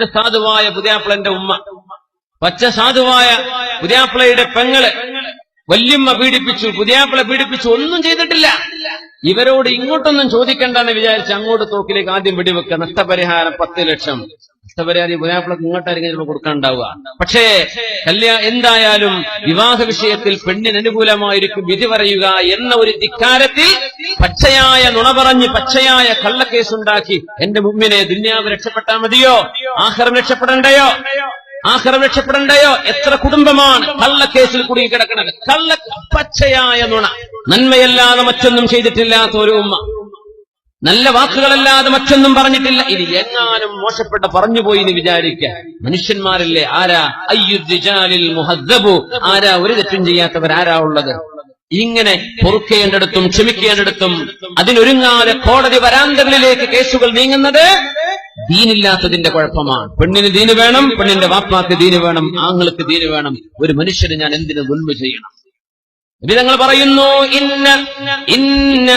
പച്ച സാധുവായ പുതിയാപ്പിളന്റെ ഉമ്മ. പച്ച സാധുവായ പുതിയാപ്പിളയുടെ പെങ്ങൾ വല്യമ്മ പീഡിപ്പിച്ചു പുതിയാപ്പിള പീഡിപ്പിച്ചു ഒന്നും ചെയ്തിട്ടില്ല. ഇവരോട് ഇങ്ങോട്ടൊന്നും ചോദിക്കണ്ടെന്ന് വിചാരിച്ച് അങ്ങോട്ട് തോക്കിലേക്ക് ആദ്യം വെടിവെക്കുക. നഷ്ടപരിഹാരം പത്ത് ലക്ഷം. നഷ്ടപരിഹാരം ഈ പുതിയാപ്പിളക്ക് ഇങ്ങോട്ടായിരിക്കും ചിലപ്പോൾ കൊടുക്കാനുണ്ടാവുക. പക്ഷേ കല്യാ എന്തായാലും വിവാഹ വിഷയത്തിൽ പെണ്ണിന് അനുകൂലമായിരിക്കും വിധി പറയുക എന്ന ഒരു ധിക്കാരത്തിൽ പച്ചയായ നുണ പറഞ്ഞ് പച്ചയായ കള്ളക്കേസുണ്ടാക്കി എന്റെ മുമ്പിനെ ദുന്യാവ് രക്ഷപ്പെട്ടാൽ മതിയോ? ആഹാരം രക്ഷപ്പെടണ്ടയോ? ആഹാരം രക്ഷപ്പെടണ്ടയോ? എത്ര കുടുംബമാണ് കള്ളക്കേസിൽ കുടുങ്ങി കിടക്കുന്നത് കള്ള പച്ചയായ നുണ. നന്മയല്ലാതെ മറ്റൊന്നും ചെയ്തിട്ടില്ലാത്ത ഒരു ഉമ്മ. നല്ല വാക്കുകളല്ലാതെ മറ്റൊന്നും പറഞ്ഞിട്ടില്ല. ഇത് എങ്ങാനും മോശപ്പെട്ട പറഞ്ഞുപോയി എന്ന് വിചാരിക്കുക മനുഷ്യന്മാരില്ലേ? ആരാ? അയ്യുദ്ജാലിൽ മുഹദ്ദബു. ആരാ? ഒരു തെറ്റും ചെയ്യാത്തവർ ആരാ ഉള്ളത്? ഇങ്ങനെ പൊറുക്കേണ്ടിടത്തും ക്ഷമിക്കേണ്ടിടത്തും അതിനൊരുങ്ങാതെ കോടതി വരാന്തകളിലേക്ക് കേസുകൾ നീങ്ങുന്നത് ദീനില്ലാത്തതിന്റെ കുഴപ്പമാണ്. പെണ്ണിന് ദീന് വേണം പെണ്ണിന്റെ വാപ്പാക്ക് ദീന് വേണം ആങ്ങൾക്ക് ദീന് വേണം. ഒരു മനുഷ്യന് ഞാൻ എന്തിനു മുൻപ് ചെയ്യണം? വിധങ്ങൾ പറയുന്നു ഇന്ന ഇന്ന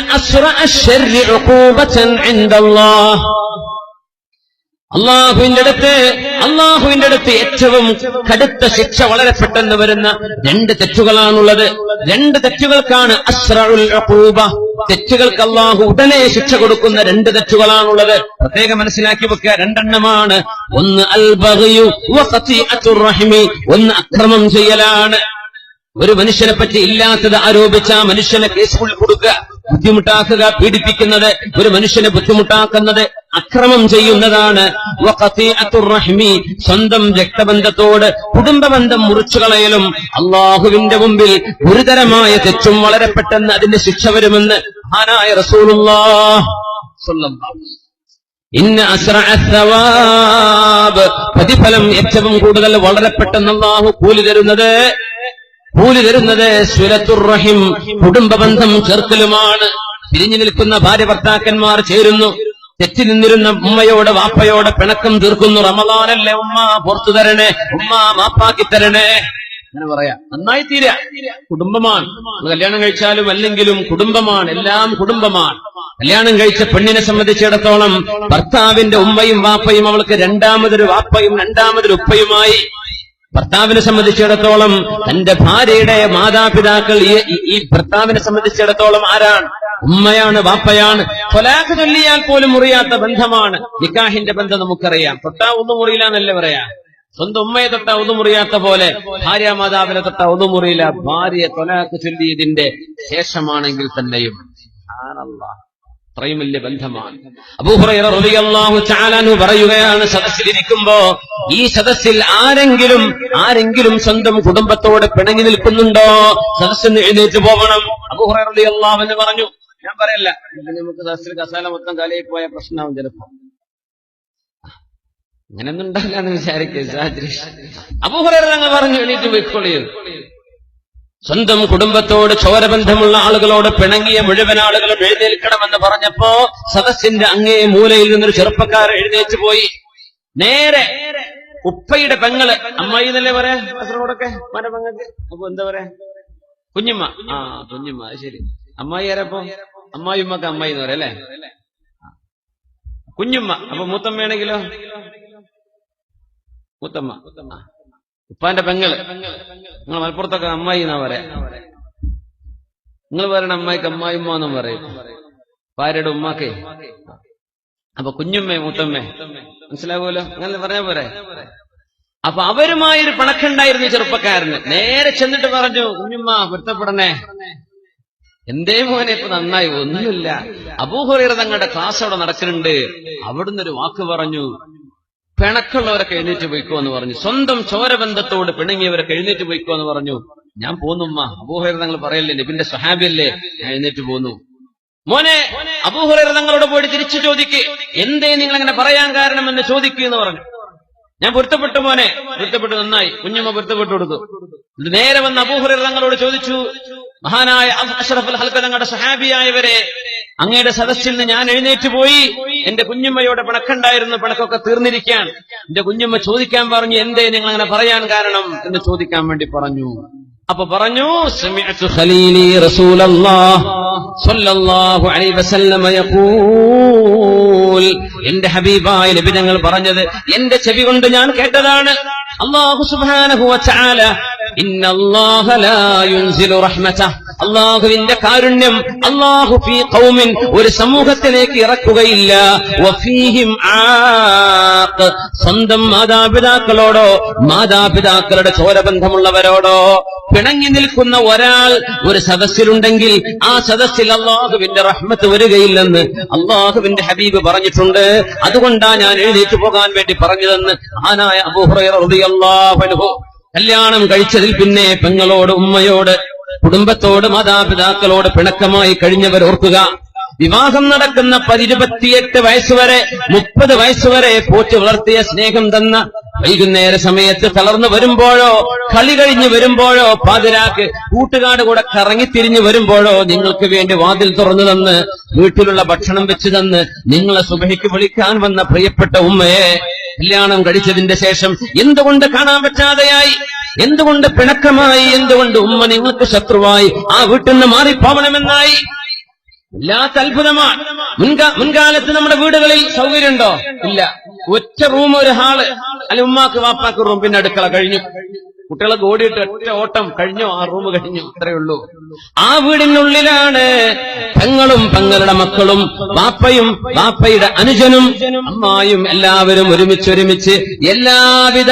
അള്ളാഹുവിന്റെ അടുത്ത് അള്ളാഹുവിന്റെ അടുത്ത് ഏറ്റവും കടുത്ത ശിക്ഷ വളരെ പെട്ടെന്ന് വരുന്ന രണ്ട് തെറ്റുകളാണുള്ളത്. രണ്ട് തെറ്റുകൾക്കാണ് ഉഖൂബ. തെറ്റുകൾക്ക് അള്ളാഹു ഉടനെ ശിക്ഷ കൊടുക്കുന്ന രണ്ട് തെറ്റുകളാണുള്ളത്. പ്രത്യേകം മനസ്സിലാക്കി വെക്കുക. രണ്ടെണ്ണമാണ്. ഒന്ന് അൽ ഒന്ന് അക്രമം ചെയ്യലാണ്. ഒരു മനുഷ്യനെ പറ്റി ഇല്ലാത്തത് ആരോപിച്ച ആ മനുഷ്യനെ കേസുകളിൽ കൊടുക്കുക ബുദ്ധിമുട്ടാക്കുക പീഡിപ്പിക്കുന്നത് ഒരു മനുഷ്യനെ ബുദ്ധിമുട്ടാക്കുന്നത് അക്രമം ചെയ്യുന്നതാണ്. സ്വന്തം രക്തബന്ധത്തോട് കുടുംബബന്ധം മുറിച്ചു കളയലും അള്ളാഹുവിന്റെ മുമ്പിൽ ഗുരുതരമായ തെറ്റും വളരെ പെട്ടെന്ന് അതിന്റെ ശിക്ഷ വരുമെന്ന് മഹാനായ റസൂലുള്ള പ്രതിഫലം ഏറ്റവും കൂടുതൽ വളരെ പെട്ടെന്ന് അള്ളാഹു കൂലി തരുന്നത് കൂലി സുരത്തുർ റഹിം. കുടുംബബന്ധം ചേർക്കലുമാണ് പിരിഞ്ഞു നിൽക്കുന്ന ഭാര്യ ഭർത്താക്കന്മാർ ചേരുന്നു. തെറ്റി നിന്നിരുന്ന ഉമ്മയോട് വാപ്പയോട് പിണക്കം തീർക്കുന്നു. റമദാനല്ലേ ഉമ്മ പുറത്തു തരണേ ഉമ്മ മാപ്പാക്കി തരണേ. അങ്ങനെ പറയാ. നന്നായി തീര. കുടുംബമാണ്. കല്യാണം കഴിച്ചാലും അല്ലെങ്കിലും കുടുംബമാണ്. എല്ലാം കുടുംബമാണ്. കല്യാണം കഴിച്ച പെണ്ണിനെ സംബന്ധിച്ചിടത്തോളം ഭർത്താവിന്റെ ഉമ്മയും വാപ്പയും അവൾക്ക് രണ്ടാമതൊരു വാപ്പയും രണ്ടാമതൊരു ഉപ്പയുമായി ഭർത്താവിനെ സംബന്ധിച്ചിടത്തോളം തന്റെ ഭാര്യയുടെ മാതാപിതാക്കൾ ഈ- ഭർത്താവിനെ സംബന്ധിച്ചിടത്തോളം ആരാണ്? ഉമ്മയാണ് വാപ്പയാണ്. തൊലാഖ് ചൊല്ലിയാൽ പോലും മുറിയാത്ത ബന്ധമാണ്. നിക്കാഹിന്റെ ബന്ധം നമുക്കറിയാം. തൊട്ടാ ഒന്നും മുറിയില്ല എന്നല്ലേ പറയാ? സ്വന്തം ഉമ്മയെ തൊട്ടാ ഒന്നും മുറിയാത്ത പോലെ ഭാര്യ മാതാവിനെ തൊട്ടാ ഒന്നും മുറിയില്ല. ഭാര്യ തൊലാഖ് ചൊല്ലിയതിന്റെ ശേഷമാണെങ്കിൽ തന്നെയും. സുബ്ഹാനല്ലാഹ്. അത്രയും വലിയ ബന്ധമാണ്. അൻഹു പറയുകയാണ് സദസ്സിലിരിക്കുമ്പോ ഈ സദസ്സിൽ ആരെങ്കിലും ആരെങ്കിലും സ്വന്തം കുടുംബത്തോട് പിണങ്ങി നിൽക്കുന്നുണ്ടോ? സദസ്സിൽ എഴുന്നേറ്റ് പോകണം. റളിയല്ലാഹു പറഞ്ഞു ഞാൻ പറയല്ല നമുക്ക് സദസ്സിൽ കസാല മൊത്തം കലയിൽ പോയ പ്രശ്നമാവും ചിലപ്പോ. അങ്ങനെയൊന്നും ഉണ്ടാവില്ല എന്ന് വിചാരിക്കുക അബൂഹുറൈറ തങ്ങൾ പറഞ്ഞു എഴുന്നേറ്റ് പോയിക്കോളിയത് സ്വന്തം കുടുംബത്തോട് ചോരബന്ധമുള്ള ആളുകളോട് പിണങ്ങിയ മുഴുവൻ ആളുകളും എഴുന്നേൽക്കണമെന്ന് പറഞ്ഞപ്പോ സദസ്സിന്റെ അങ്ങേ മൂലയിൽ നിന്നൊരു ചെറുപ്പക്കാർ എഴുന്നേറ്റ് പോയി. നേരെ ഉപ്പയുടെ പെങ്ങൾ അമ്മായി എന്നല്ലേ പറയാ? അപ്പൊ എന്താ പറയാ? കുഞ്ഞുമ്മ. ആ കുഞ്ഞുമ്മ ശരി. അമ്മായി ആരപ്പോ അമ്മായി ഉമ്മക്ക് അമ്മായി എന്ന് പറയാം അല്ലേ? കുഞ്ഞുമ്മ. അപ്പൊ മൂത്തമ്മയാണെങ്കിലോ? മൂത്തമ്മ. ഉപ്പാന്റെ പെങ്ങൾ. നിങ്ങൾ മലപ്പുറത്തൊക്കെ അമ്മായി എന്നാ പറയാ? നിങ്ങൾ പറയണ അമ്മായിക്ക് അമ്മായിമ്മ എന്നും പറയും. ഭാര്യയുടെ ഉമ്മാക്കേ. അപ്പൊ കുഞ്ഞുമ്മേ മുത്തമ്മേ മനസ്സിലാവുമല്ലോ? അങ്ങനെ പറഞ്ഞാ പോരെ? അപ്പൊ അവരുമായൊരു പിണക്കുണ്ടായിരുന്നു ഈ ചെറുപ്പക്കാരന്. നേരെ ചെന്നിട്ട് പറഞ്ഞു കുഞ്ഞുമ്മ പൊരുത്തപ്പെടണേ. എന്തേ മോനെ ഇപ്പൊ നന്നായി ഒന്നുമില്ല. അബൂഹുറൈറ തങ്ങളുടെ ക്ലാസ് അവിടെ നടക്കുന്നുണ്ട്. അവിടുന്ന് ഒരു വാക്ക് പറഞ്ഞു പിണക്കുള്ളവരൊക്കെ എഴുന്നേറ്റ് പോയിക്കോ എന്ന് പറഞ്ഞു. സ്വന്തം ചോരബന്ധത്തോട് പിണങ്ങിയവരൊക്കെ എഴുന്നേറ്റ് പോയിക്കോ എന്ന് പറഞ്ഞു. ഞാൻ പോന്നുമ്മ അബൂഹുറൈറ തങ്ങൾ പറയല്ലേ നബിന്റെ സ്വഹാബിയല്ലേ? ഞാൻ എഴുന്നേറ്റ് പോന്നു. മോനെ അബൂഹുറൈറ തങ്ങളോട് പോയിട്ട് തിരിച്ചു ചോദിക്ക്. എന്തേ നിങ്ങൾ അങ്ങനെ പറയാൻ കാരണം എന്ന് ചോദിക്കൂ എന്ന് പറഞ്ഞു. ഞാൻ പൊരുത്തപ്പെട്ടു മോനെ. പൊരുത്തപ്പെട്ടു നന്നായി. കുഞ്ഞമ്മ പൊരുത്തപ്പെട്ടു കൊടുത്തു. നേരെ വന്ന് അബൂഹുറൈറ തങ്ങളോട് ചോദിച്ചു മഹാനായ അഷ്റഫുൽ ഹൽക്ക തങ്ങളുടെ സഹാബിയായവരെ അങ്ങയുടെ സദസ്സിൽ നിന്ന് ഞാൻ എഴുന്നേറ്റ് പോയി. എന്റെ കുഞ്ഞുമ്മയോടെ പിണക്കുണ്ടായിരുന്നു പിണക്കൊക്കെ തീർന്നിരിക്കാൻ. എന്റെ കുഞ്ഞുമ്മ ചോദിക്കാൻ പറഞ്ഞു എന്തേ നിങ്ങൾ അങ്ങനെ പറയാൻ കാരണം? എന്ന് ചോദിക്കാൻ വേണ്ടി പറഞ്ഞു. അപ്പൊ പറഞ്ഞു "സമിഅ്തു ഖലീലി റസൂലല്ലാഹ് സ്വല്ലല്ലാഹു അലൈഹി വസല്ലമ യഖൂൽ. എന്റെ ഹബീബായ ലഭിതങ്ങൾ പറഞ്ഞത് എന്റെ ചെവി കൊണ്ട് ഞാൻ കേട്ടതാണ്. അള്ളാഹു തആല ഇന്നല്ലാഹ ലാ യുൻസിലു അള്ളാഹുവിന്റെ കാരുണ്യം അള്ളാഹു ഫീ ഖൗമിൻ ഒരു സമൂഹത്തിലേക്ക് ഇറക്കുകയില്ല. വഫീഹിം ആഖ്. സ്വന്തം മാതാപിതാക്കളോടോ മാതാപിതാക്കളുടെ ചോരബന്ധമുള്ളവരോടോ പിണങ്ങി നിൽക്കുന്ന ഒരാൾ ഒരു സദസ്സിലുണ്ടെങ്കിൽ ആ സദസ്സിൽ അള്ളാഹുവിന്റെ റഹ്മത്ത് വരികയില്ലെന്ന് അള്ളാഹുവിന്റെ ഹബീബ് പറഞ്ഞിട്ടുണ്ട്. അതുകൊണ്ടാണ് ഞാൻ എഴുന്നേറ്റ് പോകാൻ വേണ്ടി പറഞ്ഞതെന്ന് ആനായ അബൂഹുറൈറിയാഹു കല്യാണം കഴിച്ചതിൽ പിന്നെ പെങ്ങളോട് ഉമ്മയോട് കുടുംബത്തോട് മാതാപിതാക്കളോട് പിണക്കമായി കഴിഞ്ഞവർ ഓർക്കുക. വിവാഹം നടക്കുന്ന പതിരുപത്തിയെട്ട് വയസ്സുവരെ മുപ്പത് വയസ്സുവരെ പോറ്റു വളർത്തിയ സ്നേഹം തന്ന വൈകുന്നേര സമയത്ത് തളർന്നു വരുമ്പോഴോ കളി കഴിഞ്ഞു വരുമ്പോഴോ പാതിരാക്ക് കൂട്ടുകാട് കൂടെ കറങ്ങിത്തിരിഞ്ഞു വരുമ്പോഴോ നിങ്ങൾക്ക് വേണ്ടി വാതിൽ തുറന്നു തന്ന് വീട്ടിലുള്ള ഭക്ഷണം വെച്ചു തന്ന് നിങ്ങളെ സുബഹയ്ക്ക് വിളിക്കാൻ വന്ന പ്രിയപ്പെട്ട ഉമ്മയെ കല്യാണം കഴിച്ചതിന്റെ ശേഷം എന്തുകൊണ്ട് കാണാൻ പറ്റാതെയായി? എന്തുകൊണ്ട് പിണക്കമായി എന്തുകൊണ്ട് ഉമ്മ നിങ്ങൾക്ക് ശത്രുവായി? ആ വീട്ടിൽ നിന്ന് മാറിപ്പോവണമെന്നായി ഇല്ലാത്ത അത്ഭുതമാണ്. മുൻകാ മുൻകാലത്ത് നമ്മുടെ വീടുകളിൽ സൗകര്യമുണ്ടോ? ഇല്ല. ഒറ്റ റൂം ഒരു ഹാൾ. അല്ല ഉമ്മാക്ക് വാപ്പാക്ക് റൂം പിന്നെ അടുക്കള കഴിഞ്ഞു. കുട്ടികളെ ഓടിയിട്ട് ഒറ്റ ഓട്ടം കഴിഞ്ഞു ആ റൂം കഴിഞ്ഞു. അത്രയേ ഉള്ളൂ. ആ വീടിനുള്ളിലാണ് തങ്ങളും തങ്ങളുടെ മക്കളും വാപ്പയും വാപ്പയുടെ അനുജനും അമ്മായും എല്ലാവരും ഒരുമിച്ച് ഒരുമിച്ച് എല്ലാവിധ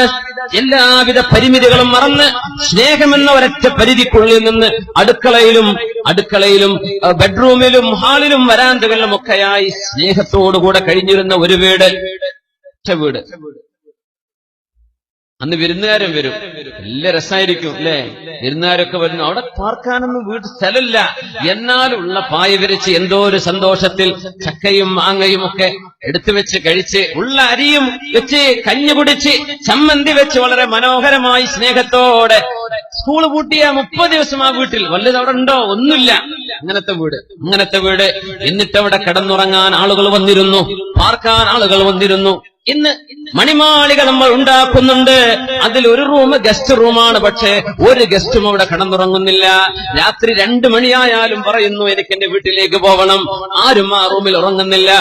എല്ലാവിധ പരിമിതികളും മറന്ന് സ്നേഹമെന്ന ഒരൊറ്റ പരിധിക്കുള്ളിൽ നിന്ന് അടുക്കളയിലും അടുക്കളയിലും ബെഡ്റൂമിലും ഹാളിലും വരാന്തകളിലും ഒക്കെയായി സ്നേഹത്തോടുകൂടെ കഴിഞ്ഞിരുന്ന ഒരു വീട് ഒറ്റ വീട്. അന്ന് വിരുന്നുകാരും വരും. നല്ല രസമായിരിക്കും അല്ലേ? ഇരുന്നാരൊക്കെ വരുന്നു. അവിടെ പാർക്കാനൊന്നും വീട് സ്ഥലമില്ല. എന്നാലുള്ള പായ വിരിച്ച് എന്തോ ഒരു സന്തോഷത്തിൽ ചക്കയും മാങ്ങയും ഒക്കെ എടുത്തു വെച്ച് കഴിച്ച് ഉള്ള അരിയും വെച്ച് കഞ്ഞി കുടിച്ച് ചമ്മന്തി വെച്ച് വളരെ മനോഹരമായി സ്നേഹത്തോടെ സ്കൂൾ പൂട്ടിയ മുപ്പത് ദിവസം ആ വീട്ടിൽ. വല്ലത് അവിടെ ഉണ്ടോ? ഒന്നുമില്ല. അങ്ങനത്തെ വീട് അങ്ങനത്തെ വീട്. എന്നിട്ടവിടെ കിടന്നുറങ്ങാൻ ആളുകൾ വന്നിരുന്നു. പാർക്കാൻ ആളുകൾ വന്നിരുന്നു. ഇന്ന് മണിമാളിക നമ്മൾ ഉണ്ടാക്കുന്നുണ്ട്. അതിൽ ഒരു റൂം ഗസ്റ്റ് റൂമാണ് പക്ഷേ ഒരു ഗസ്റ്റും അവിടെ കിടന്നുറങ്ങുന്നില്ല. രാത്രി രണ്ടു മണിയായാലും പറയുന്നു എനിക്ക് എന്റെ വീട്ടിലേക്ക് പോകണം ആരും ആ റൂമിൽ ഉറങ്ങുന്നില്ല.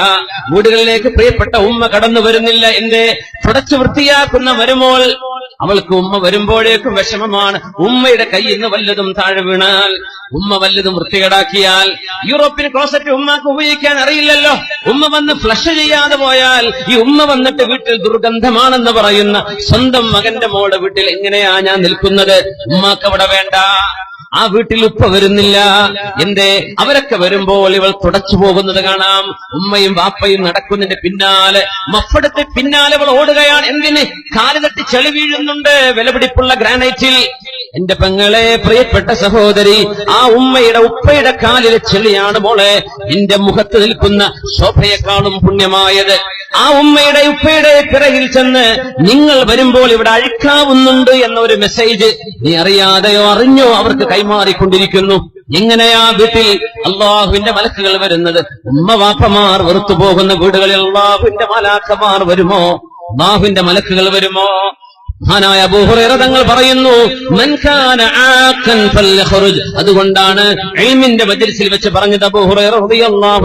വീടുകളിലേക്ക് പ്രിയപ്പെട്ട ഉമ്മ കടന്നു വരുന്നില്ല. എന്റെ തുടച്ചു വൃത്തിയാക്കുന്ന വരുമോൾ അവൾക്ക് ഉമ്മ വരുമ്പോഴേക്കും വിഷമമാണ്. ഉമ്മയുടെ കയ്യിൽ നിന്ന് വല്ലതും താഴെ വീണാൽ ഉമ്മ വല്ലതും വൃത്തികേടാക്കിയാൽ യൂറോപ്യൻ ക്ലോസറ്റ് ഉമ്മാക്ക് ഉപയോഗിക്കാൻ അറിയില്ലല്ലോ. ഉമ്മ വന്ന് ഫ്ലഷ് ചെയ്യാതെ പോയാൽ ഈ ഉമ്മ വന്നിട്ട് വീട്ടിൽ ദുർഗന്ധമാണെന്ന് പറയുന്ന സ്വന്തം മകന്റെ മോടെ വീട്ടിൽ എങ്ങനെയാ ഞാൻ നിൽക്കുന്നത്? ഉമ്മാക്ക് അവിടെ വേണ്ട. ആ വീട്ടിൽ ഉപ്പ വരുന്നില്ല. എന്റെ അവരൊക്കെ വരുമ്പോൾ ഇവൾ തുടച്ചു പോകുന്നത് കാണാം. ഉമ്മയും വാപ്പയും നടക്കുന്നതിന്റെ പിന്നാലെ മഫടത്തെ പിന്നാലെ അവൾ ഓടുകയാണ്. എന്തിന്? കാലുതട്ടി ചെളി വീഴുന്നുണ്ട്. വിലപിടിപ്പുള്ള ഗ്രാനൈറ്റിൽ. എന്റെ പെങ്ങളെ പ്രിയപ്പെട്ട സഹോദരി ആ ഉമ്മയുടെ ഉപ്പയുടെ കാലിലെ ചെളിയാണ് മോളെ. നിന്റെ മുഖത്ത് നിൽക്കുന്ന ശോഭയെക്കാളും പുണ്യമായത്. ആ ഉമ്മയുടെ ഉപ്പയുടെ പിറകിൽ ചെന്ന് നിങ്ങൾ വരുമ്പോൾ ഇവിടെ അഴിക്കാവുന്നുണ്ട് എന്നൊരു മെസ്സേജ് നീ അറിയാതെയോ അറിഞ്ഞോ അവർക്ക് കൈമാറിക്കൊണ്ടിരിക്കുന്നു. എങ്ങനെയാ വീട്ടിൽ അള്ളാഹുവിന്റെ മലക്കുകൾ വരുന്നത്. ഉമ്മ വാപ്പമാർ വെറുത്തു പോകുന്ന വീടുകളിൽ അള്ളാഹുവിന്റെ മലാക്കമാർ വരുമോ? അള്ളാഹുവിന്റെ മലക്കുകൾ വരുമോ? മഹാനായ അബൂഹുറൈറ തങ്ങൾ പറയുന്നു അതുകൊണ്ടാണ് ഇൽമിന്റെ മജ്ലിസിൽ വെച്ച് പറഞ്ഞത്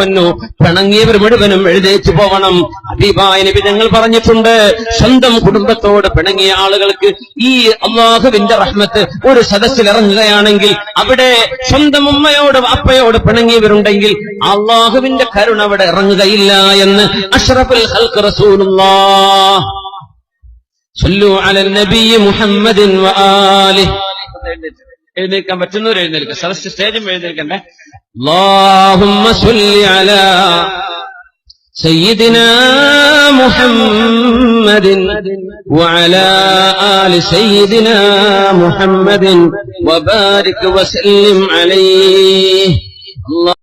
അൻഹു. പിണങ്ങിയവർ മുഴുവനും എഴുന്നേറ്റ് പോകണം ഹബീബായ നബി തങ്ങൾ പറഞ്ഞിട്ടുണ്ട് സ്വന്തം കുടുംബത്തോട് പിണങ്ങിയ ആളുകൾക്ക് ഈ അള്ളാഹുവിന്റെ റഹ്മത്ത് ഒരു സദസ്സിൽ ഇറങ്ങുകയാണെങ്കിൽ അവിടെ സ്വന്തം ഉമ്മയോട് അപ്പയോട് പിണങ്ങിയവരുണ്ടെങ്കിൽ അള്ളാഹുവിന്റെ കരുണ അവിടെ ഇറങ്ങുകയില്ല എന്ന് അഷ്റഫുൽ ഖൽഖ് റസൂലുള്ളാഹ് صلوا على النبي محمد وآله എഴുന്നേൽക്കാൻ പറ്റുന്നവർ എഴുന്നേൽക്കുക സദസ് സ്റ്റേജും എഴുന്നേൽക്കണ്ടേ اللهم صل على سيدنا محمد وعلى آل سيدنا محمد وبارك وسلم عليه الله